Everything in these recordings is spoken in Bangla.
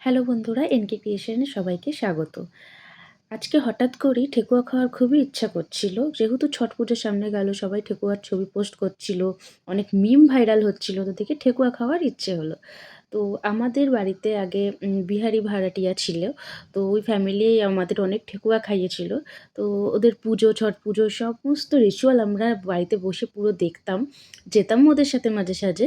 হ্যালো বন্ধুরা, এনকে ক্রিয়েশনে সবাইকে স্বাগত। আজকে হঠাৎ করেই ঠেকুয়া খাওয়ার খুবই ইচ্ছা করছিল। যেহেতু ছট পুজোর সামনে গেল, সবাই ঠেকুয়ার ছবি পোস্ট করছিল, অনেক মিম ভাইরাল হচ্ছিল, তো দেখে ঠেকুয়া খাওয়ার ইচ্ছে হলো। তো আমাদের বাড়িতে আগে বিহারি ভাড়াটিয়া ছিল। তো ওই ফ্যামিলি আমাদের অনেক ঠেকুয়া খাইয়েছিল। তো ওদের পুজো, ছট পুজো সমস্ত রিচুয়াল আমরা বাড়িতে বসে পুরো দেখতাম। যেতাম ওদের সাথে মাঝে সাঝে।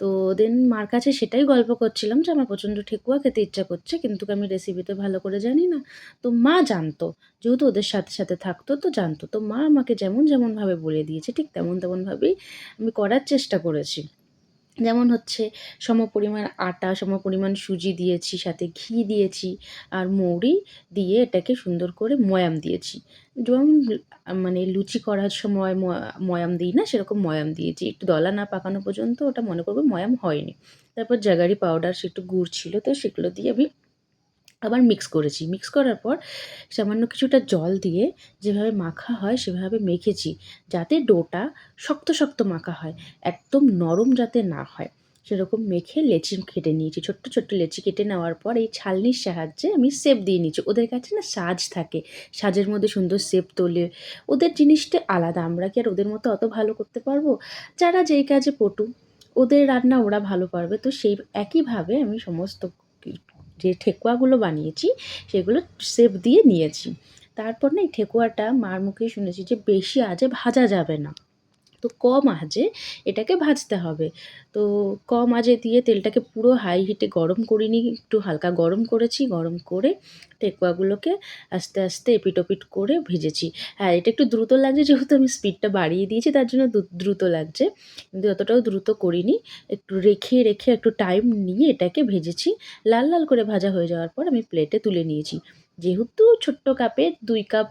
তো দেন মার কাছে সেটাই গল্প করছিলাম যে, আমার প্রচণ্ড ঠেকুয়া খেতে ইচ্ছা করছে, কিন্তু আমি রেসিপি তো ভালো করে জানি না? তো মা জানতো। যেহেতু ওদের সাথে সাথে থাকতো, তো জানতো। তো মা আমাকে যেমন যেমনভাবে বলে দিয়েছে, ঠিক তেমন তেমনভাবেই আমি করার চেষ্টা করেছি। যেমন হচ্ছে সম পরিমাণ আটা সম পরিমাণ সুজি দিয়েছি, সাথে ঘি দিয়েছি আর মৌরি দিয়ে এটাকে সুন্দর করে ময়াম দিয়েছি। যেমন মানে লুচি করার সময় ময়াম দিই না, সেরকম ময়াম দিয়েছি। একটু দলা না পাকানো পর্যন্ত ওটা মনে করব ময়াম হয়নি। তারপর জাগারি পাউডার সে একটু গুড় ছিল তো সেগুলো দিয়ে আমি আবার মিক্স করেছি। মিক্স করার পর সামান্য কিছুটা জল দিয়ে যেভাবে মাখা হয় সেভাবে মেখেছি যাতে ডোটা শক্ত শক্ত মাখা হয়, একদম নরম যাতে না হয়। সেরকম মেখে লেচি কেটে নিয়েছি। ছোট্ট ছোট্ট লেচি কেটে নেওয়ার পর এই ছালনির সাহায্যে আমি সেপ দিয়ে নিয়েছি ওদের কাছে না সাজ থাকে। সাজের মধ্যে সুন্দর সেপ তোলে। ওদের জিনিসটা আলাদা। আমরা কি আর ওদের মতো অত ভালো করতে পারব? যারা যেই কাজে পটু, ওদের রান্না ওরা ভালো পারবে। তো সেই একইভাবে আমি সমস্ত যে ঠেকুয়াগুলো বানিয়েছি, সেগুলো সেপ দিয়ে নিয়েছি। তারপর না এই ঠেকুয়াটা মার মুখে শুনেছি যে বেশি আজে ভাজা যাবে না। তো কম আঁচে এটাকে ভাজতে হবে। তো কম আঁচে দিয়ে তেলটাকে পুরো হাই হিটে গরম করিনি একটু হালকা গরম করেছি, গরম করে ঠেকুয়াগুলোকে আস্তে আস্তে এপিট ওপিট করে ভেজেছি। হ্যাঁ এটা একটু দ্রুত লাগছে, যেহেতু আমি স্পিডটা বাড়িয়ে দিয়েছি, তার জন্য দ্রুত লাগছে। কিন্তু অতটাও দ্রুত করিনি। একটু রেখে রেখে একটু টাইম নিয়ে এটাকে ভেজেছি। লাল লাল করে ভাজা হয়ে যাওয়ার পর আমি প্লেটে তুলে নিয়েছি। যেহেতু ছোট্ট কাপে দুই কাপ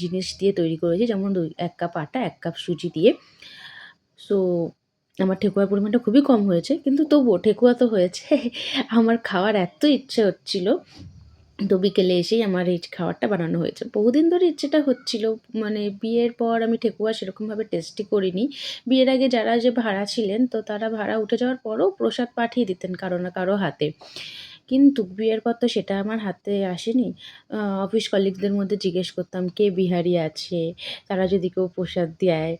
জিনিস দিয়ে তৈরি করেছি, যেমন দুই, এক কাপ আটা, এক কাপ সুজি দিয়ে। সো আমার ঠেকুয়ার পরিমাণটা খুবই কম হয়েছে, কিন্তু তবুও ঠেকুয়া তো হয়েছে। আমার খাওয়ার এত ইচ্ছে হচ্ছিল, তো বিকেলে এসেই আমার এই খাবারটা বানানো হয়েছে। বহুদিন ধরে ইচ্ছেটা হচ্ছিল মানে বিয়ের পর আমি ঠেকুয়া সেরকমভাবে টেস্টি করিনি। বিয়ের আগে যারা যে ভাড়া ছিলেন, তো তারা ভাড়া উঠে যাওয়ার পরও প্রসাদ পাঠিয়ে দিতেন কারও না কারও হাতে। কিন্তু বিয়ের পর তো সেটা আমার হাতে আসেনি। অফিস কলিগদের মধ্যে জিজ্ঞেস করতাম, কে বিহারি আছে? তারা যদি কেউ প্রসাদ দেয়?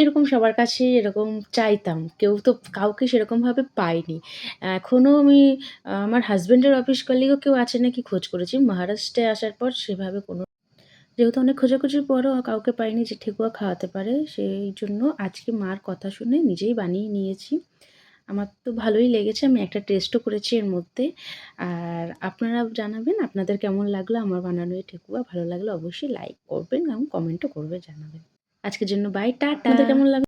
এরকম সবার কাছে এরকম চাইতাম। কেউ তো কাউকে সেরকমভাবে পাইনি এখনও আমি, আমার হাজব্যান্ডের অফিস কলিগও কেউ আছে নাকি খোঁজ করেছি। মহারাষ্ট্রে আসার পর সেভাবে কোনো, যেহেতু অনেক খোঁজাখুঁজির পরও কাউকে পাইনি যে ঠেকুয়া খাওয়াতে পারে, সেই জন্য আজকে মার কথা শুনে নিজেই বানিয়ে নিয়েছি। আমার তো ভালোই লেগেছে, আমি একটা টেস্টও করেছি এর মধ্যে। আর আপনারা জানাবেন, আপনাদের কেমন লাগল আমার বানানো এই ঠেকুয়া? ভালো লাগল অবশ্যই লাইক করবেন এবং কমেন্টও করবে জানাবেন। আজকের জন্য বাই টাটা। কেমন লাগল?